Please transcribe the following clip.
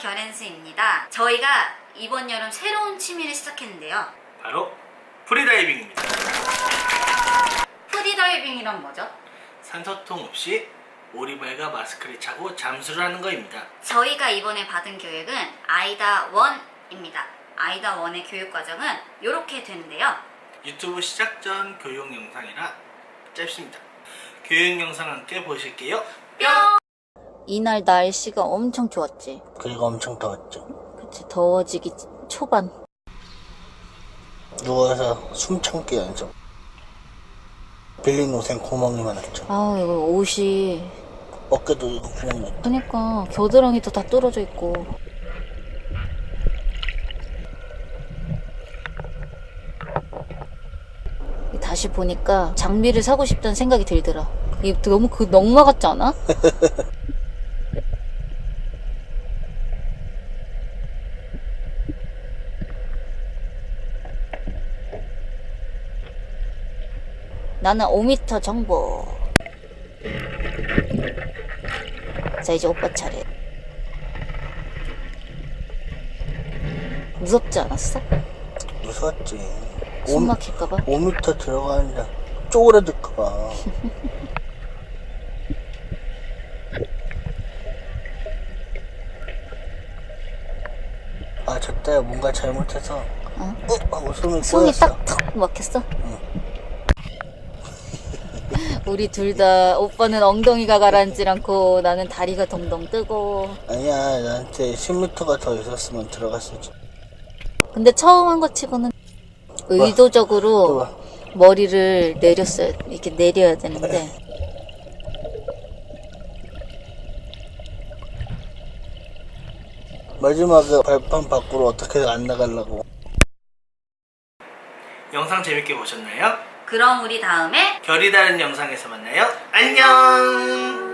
결앤스입니다. 저희가 이번 여름 새로운 취미를 시작했는데요. 바로 프리다이빙입니다. 프리다이빙이란 뭐죠? 산소통 없이 오리발과 마스크를 차고 잠수를 하는 거입니다. 저희가 이번에 받은 교육은 아이다 1입니다. 아이다 1의 교육 과정은 이렇게 되는데요. 유튜브 시작 전 교육 영상이라 짧습니다. 교육 영상 함께 보실게요. 뿅! 이날 날씨가 엄청 좋았지. 그리고 엄청 더웠죠. 그치, 더워지기 초반. 누워서 숨 참기 연습. 빌린 옷엔 구멍이 많았죠. 아, 이거 옷이. 어깨도 이거 구멍 났죠. 그니까, 겨드랑이도 다 뚫어져 있고. 다시 보니까 장비를 사고 싶다는 생각이 들더라. 이게 너무 그 넉마 같지 않아? 나는 5m 정보. 자, 이제 오빠 차례. 무섭지 않았어? 무서웠지. 숨 막힐까봐? 5m 들어가는데 쪼그라들까봐. 아, 저때 뭔가 잘못해서, 어? 어? 하고 숨이 손이 꼬였어. 딱턱 막혔어? 우리 둘 다 오빠는 엉덩이가 가라앉질 않고 나는 다리가 동동 뜨고 아니야, 나한테 10m가 더 있었으면 들어갔을지. 근데 처음 한것 치고는 의도적으로 또 봐. 머리를 내렸어요 이렇게 내려야 되는데 마지막에 발판 밖으로 어떻게 안 나가려고. 영상 재밌게 보셨나요? 그럼 우리 다음에 별이 다른 영상에서 만나요. 안녕!